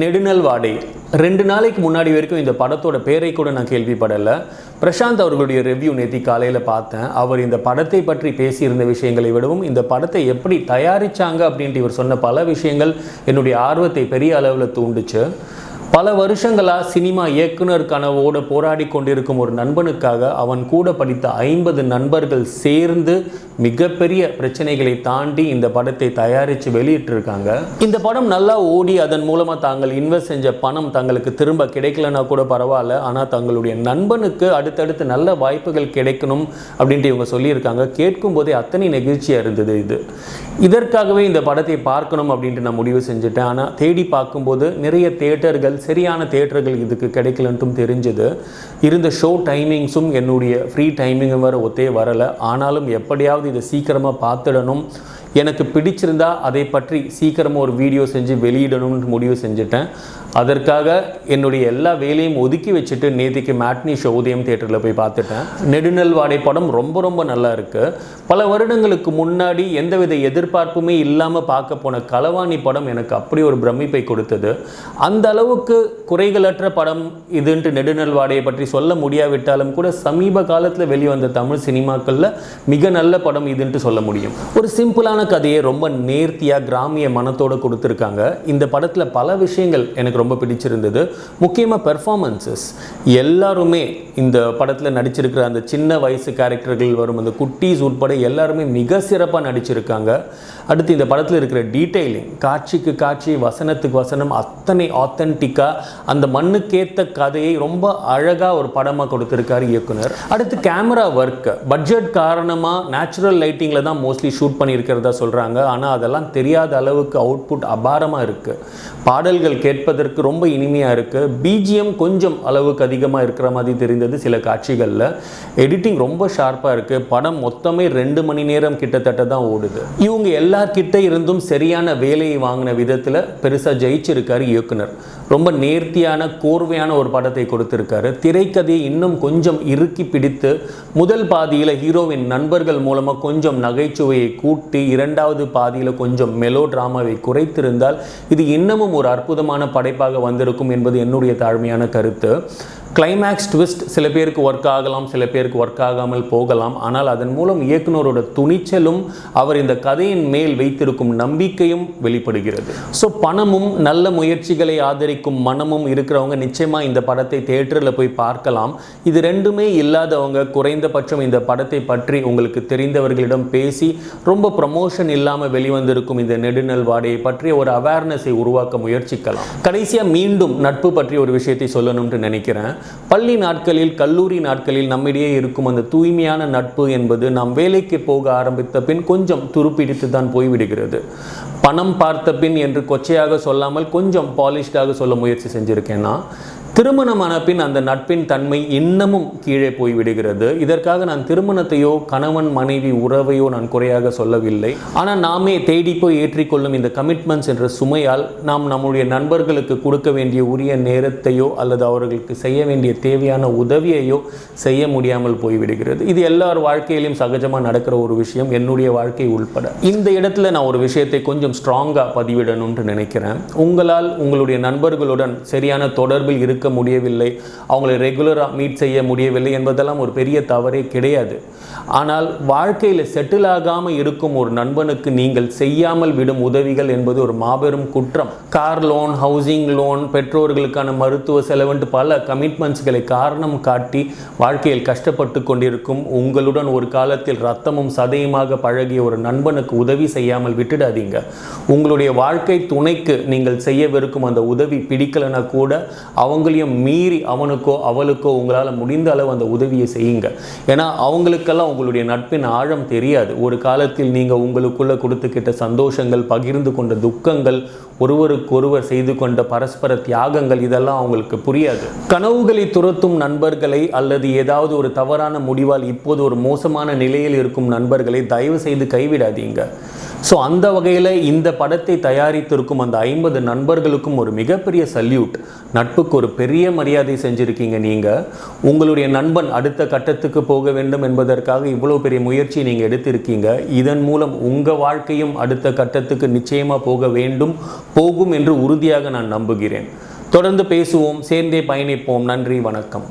நெடுநல் வாடை ரெண்டு நாளைக்கு முன்னாடி வரைக்கும் இந்த படத்தோட பேரை கூட நான் கேள்விப்படலை. பிரசாந்த் அவர்களுடைய ரிவ்யூ நேத்தி காலையில் பார்த்தேன். அவர் இந்த படத்தை பற்றி பேசியிருந்த விஷயங்களை விடவும் இந்த படத்தை எப்படி தயாரித்தாங்க அப்படின்ட்டு இவர் சொன்ன பல விஷயங்கள் என்னுடைய ஆர்வத்தை பெரிய அளவில் தூண்டுச்சு. பல வருஷங்களாக சினிமா இயக்குனர் கனவோடு போராடி கொண்டிருக்கும் ஒரு நண்பனுக்காக அவன் கூட படித்த ஐம்பது நண்பர்கள் சேர்ந்து மிகப்பெரிய பிரச்சனைகளை தாண்டி இந்த படத்தை தயாரித்து வெளியிட்டிருக்காங்க. இந்த படம் நல்லா ஓடி அதன் மூலமாக தாங்கள் இன்வெஸ்ட் செஞ்ச பணம் தங்களுக்கு திரும்ப கிடைக்கலனா கூட பரவாயில்ல. ஆனால் தங்களுடைய நண்பனுக்கு அடுத்தடுத்து நல்ல வாய்ப்புகள் கிடைக்கணும் அப்படின்ட்டு இவங்க சொல்லியிருக்காங்க. கேட்கும் போதே அத்தனை நெகிழ்ச்சியாக இருந்தது இது. இதற்காகவே இந்த படத்தை பார்க்கணும் அப்படின்ட்டு நான் முடிவு செஞ்சுட்டேன். ஆனால் தேடி பார்க்கும்போது நிறைய தேட்டர்கள் சரியான தேட்டர்கள் இதுக்கு கிடைக்கலன்ட்டும் தெரிஞ்சது. இருந்த ஷோ டைமிங்ஸும் என்னுடைய ஃப்ரீ டைமிங்கும் வர ஒத்தே வரலை. ஆனாலும் எப்படியாவது இதை சீக்கிரமாக பார்த்துடணும். எனக்கு பிடிச்சிருந்தா அதை பற்றி சீக்கிரமாக ஒரு வீடியோ செஞ்சு வெளியிடணும்னு முடிவு செஞ்சுட்டேன். அதற்காக என்னுடைய எல்லா வேலையும் ஒதுக்கி வச்சுட்டு நேத்திக்கு மேட்னி ஷோ உதயம் தேட்டரில் போய் பார்த்துட்டேன். நெடுநல்வாடை படம் ரொம்ப ரொம்ப நல்லா இருக்குது பல வருடங்களுக்கு முன்னாடி எந்தவித எதிர்பார்ப்புமே இல்லாமல் பார்க்க போன களவாணி படம் எனக்கு அப்படி ஒரு பிரமிப்பை கொடுத்தது. அந்த அளவுக்கு குறைகளற்ற படம் இதுன்ட்டு நெடுநல்வாடையை பற்றி சொல்ல முடியாவிட்டாலும் கூட சமீப காலத்தில் வெளிவந்த தமிழ் சினிமாக்களில் மிக நல்ல படம் இதுன்ட்டு சொல்ல முடியும். ஒரு சிம்பிளான கதையை ரொம்ப நேர்த்தியாக கிராமிய மனத்தோடு கொடுத்துருக்காங்க. இந்த படத்தில் பல விஷயங்கள் எனக்கு ரொம்ப பிடிச்சிருந்தது. முக்கியமாக பெர்ஃபார்மன்சஸ் எல்லாருமே இந்த படத்தில் நடிச்சிருக்கிற அந்த சின்ன வயசு கேரக்டர்கள் வரும் அந்த குட்டீஸ் உட்பட எல்லாருமே மிக சிறப்பாக நடிச்சிருக்காங்க. அடுத்து இந்த படத்தில் இருக்கிற டீட்டெயிலிங் காட்சிக்கு காட்சி வசனத்துக்கு வசனம் அத்தனை ஆத்தன்டிக்காக அந்த மண்ணுக்கேற்ற கதையை ரொம்ப அழகாக ஒரு படமாக கொடுத்துருக்காரு இயக்குனர். அடுத்து கேமரா ஒர்க் பட்ஜெட் காரணமாக நேச்சுரல் லைட்டிங்கில் தான் மோஸ்ட்லி ஷூட் பண்ணியிருக்கிறதா சொல்கிறாங்க ஆனால் அதெல்லாம் தெரியாத அளவுக்கு அவுட்புட் அபாரமாக இருக்குது பாடல்கள் கேட்பதற்கு ரொம்ப இனிமையாக இருக்குது பிஜிஎம் கொஞ்சம் அளவுக்கு அதிகமாக இருக்கிற மாதிரி தெரிந்தது சில காட்சிகளில். எடிட்டிங் ரொம்ப ஷார்ப்பாக இருக்குது படம் மொத்தமே ரெண்டு மணி நேரம் கிட்டத்தட்ட தான் ஓடுது. இவங்க எல்லார்கிட்ட இருந்தும் சரியான வேலையை வாங்கின விதத்தில் பெருசாக ஜெயிச்சிருக்காரு இயக்குனர். ரொம்ப நேர்த்தியான கோர்வையான ஒரு படத்தை கொடுத்துருக்காரு. திரைக்கதையை இன்னும் கொஞ்சம் இறுக்கி பிடித்து முதல் பாதியில் ஹீரோவின் நண்பர்கள் மூலமாக கொஞ்சம் நகைச்சுவையை கூட்டி இரண்டாவது பாதியில் கொஞ்சம் மெலோ டிராமாவை குறைத்திருந்தால் இது இன்னமும் ஒரு அற்புதமான படை வாய்ப்பாக வந்திருக்கும் என்பது என்னுடைய தாழ்மையான கருத்து. கிளைமேக்ஸ் ட்விஸ்ட் சில பேருக்கு ஒர்க் ஆகலாம் சில பேருக்கு ஒர்க் ஆகாமல் போகலாம். ஆனால் அதன் மூலம் இயக்குனரோட துணிச்சலும் அவர் இந்த கதையின் மேல் வைத்திருக்கும் நம்பிக்கையும் வெளிப்படுகிறது. ஸோ பணமும் நல்ல முயற்சிகளை ஆதரிக்கும் மனமும் இருக்கிறவங்க நிச்சயமாக இந்த படத்தை தேட்டரில் போய் பார்க்கலாம். இது ரெண்டுமே இல்லாதவங்க குறைந்தபட்சம் இந்த படத்தை பற்றி உங்களுக்கு தெரிந்தவர்களிடம் பேசி ரொம்ப ப்ரமோஷன் இல்லாமல் வெளிவந்திருக்கும் இந்த நெடுநல் வாடையை பற்றி ஒரு அவேர்னஸை உருவாக்க முயற்சிக்கலாம். கடைசியாக மீண்டும் நட்பு பற்றி ஒரு விஷயத்தை சொல்லணும்னு நினைக்கிறேன். பள்ளி நாட்களில் கல்லூரி நாட்களில் நம்மிடையே இருக்கும் அந்த தூய்மையான நட்பு என்பது நாம் வேலைக்கு போக ஆரம்பித்த பின் கொஞ்சம் துருப்பிடித்து தான் போய்விடுகிறது. பணம் பார்த்த பின் என்று கொச்சையாக சொல்லாமல் கொஞ்சம் பாலிஷ்டாக சொல்ல முயற்சி செஞ்சுருக்கேன்னா திருமணமான பின் அந்த நட்பின் தன்மை இன்னமும் கீழே போய்விடுகிறது. இதற்காக நான் திருமணத்தையோ கணவன் மனைவி உறவையோ நான் குறையாக சொல்லவில்லை. ஆனால் நாமே தேடி போய் ஏற்றிக்கொள்ளும் இந்த கமிட்மெண்ட்ஸ் என்ற சுமையால் நாம் நம்முடைய நண்பர்களுக்கு கொடுக்க வேண்டிய உரிய நேரத்தையோ அல்லது அவர்களுக்கு செய்ய வேண்டிய தேவையான உதவியையோ செய்ய முடியாமல் போய்விடுகிறது. இது எல்லார் வாழ்க்கையிலும் சகஜமாக நடக்கிற ஒரு விஷயம். என்னுடைய வாழ்க்கை உள்பட. இந்த இடத்துல நான் ஒரு விஷயத்தை கொஞ்சம் ஸ்ட்ராங்காக பதிவிடணும்னு நினைக்கிறேன். உங்களால் உங்களுடைய நண்பர்களுடன் சரியான தொடர்பில் இருக்க இருக்க முடியவில்லை. அவங்களை ரெகுலராக மீட் செய்ய முடியவில்லை என்பதெல்லாம் ஒரு பெரிய தவறே கிடையாது. ஆனால் வாழ்க்கையில் செட்டில் ஆகாமல் இருக்கும் ஒரு நண்பனுக்கு நீங்கள் செய்யாமல் விடும் உதவிகள் என்பது ஒரு மாபெரும் குற்றம். கார் லோன் ஹவுசிங் லோன் பெற்றோர்களுக்கான மருத்துவ செலவுன்ட்டு பல கமிட்மெண்ட்ஸ்களை காரணம் காட்டி வாழ்க்கையில் கஷ்டப்பட்டு கொண்டிருக்கும் உங்களுடன் ஒரு காலத்தில் ரத்தமும் சதையுமாக பழகிய ஒரு நண்பனுக்கு உதவி செய்யாமல் விட்டுடாதீங்க. உங்களுடைய வாழ்க்கை துணைக்கு நீங்கள் செய்யவிருக்கும் அந்த உதவி பிடிக்கலைன்னா கூட அவங்களும் அவங்களையும் மீறி அவனுக்கோ அவளுக்கோ உங்களால் முடிந்த அளவு அந்த உதவியை செய்யுங்க. ஏன்னா அவங்களுக்கெல்லாம் உங்களுடைய நட்பின் ஆழம் தெரியாது. ஒரு காலத்தில் நீங்கள் உங்களுக்குள்ள கொடுத்துக்கிட்ட சந்தோஷங்கள் பகிர்ந்து கொண்ட துக்கங்கள் ஒருவருக்கொருவர் செய்து கொண்ட பரஸ்பர தியாகங்கள் இதெல்லாம் அவங்களுக்கு புரியாது. கனவுகளை துரத்தும் நண்பர்களை அல்லது ஏதாவது ஒரு தவறான முடிவால் இப்போது ஒரு மோசமான நிலையில் இருக்கும் நண்பர்களை தயவு செய்து கைவிடாதீங்க. ஸோ அந்த வகையில் இந்த படத்தை தயாரித்திருக்கும் அந்த ஐம்பது நண்பர்களுக்கும் ஒரு மிகப்பெரிய சல்யூட் நட்புக்கு ஒரு பெரிய மரியாதை செஞ்சுருக்கீங்க நீங்கள் உங்களுடைய நண்பன் அடுத்த கட்டத்துக்கு போக வேண்டும் என்பதற்காக இவ்வளோ பெரிய முயற்சி நீங்கள் எடுத்திருக்கீங்க. இதன் மூலம் உங்கள் வாழ்க்கையும் அடுத்த கட்டத்துக்கு நிச்சயமாக போக வேண்டும் போகும் என்று உறுதியாக நான் நம்புகிறேன். தொடர்ந்து பேசுவோம் சேர்ந்தே பயணிப்போம். நன்றி வணக்கம்.